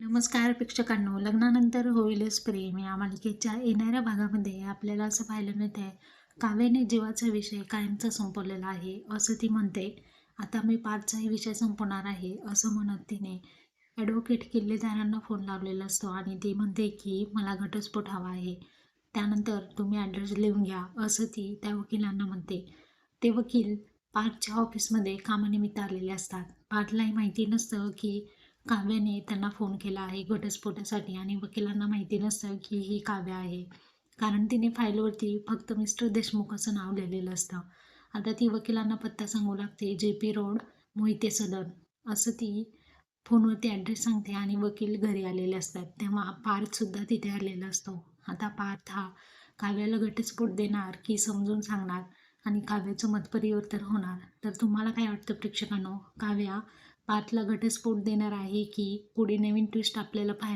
नमस्कार प्रेक्षकांनो. लग्नानंतर होईलच प्रेम या मालिकेच्या येणाऱ्या भागामध्ये आपल्याला असं पाहायला मिळत आहे काव्याने जीवाचा विषय कायमचा संपवलेला आहे असं ती म्हणते. आता मी पाचचाही विषय संपवणार आहे असं म्हणत तिने ॲडव्होकेट किल्लेदारांना फोन लावलेला असतो आणि ती म्हणते की मला घटस्फोट हवा आहे. त्यानंतर तुम्ही ॲड्रेस लिहून घ्या असं ती त्या वकिलांना म्हणते. ते वकील पार्थच्या ऑफिसमध्ये कामानिमित्त आलेले असतात. पार्थलाही माहिती नसतं की काव्याने त्यांना फोन केला आहे घटस्फोटासाठी आणि वकिलांना माहिती नसतं की ही काव्य आहे. कारण तिने फाईलवरती फक्त मिस्टर देशमुख असं नाव लिहिलेलं असतं. आता ती वकिलांना पत्ता सांगू लागते जे पी रोड मोहिते सदन असं ती फोनवरती ॲड्रेस सांगते आणि वकील घरी आलेले असतात. तेव्हा पार्थसुद्धा तिथे आलेला असतो. आता पार्थ हा काव्याला घटस्फोट देणार की समजून सांगणार आणि काव्याचं मतपरिवर्तन होणार तर तुम्हाला काय वाटतं प्रेक्षकांनो? काव्या पाचला घटस्फोट देणार आहे की पुढे नवीन ट्विस्ट आपल्याला पाहायला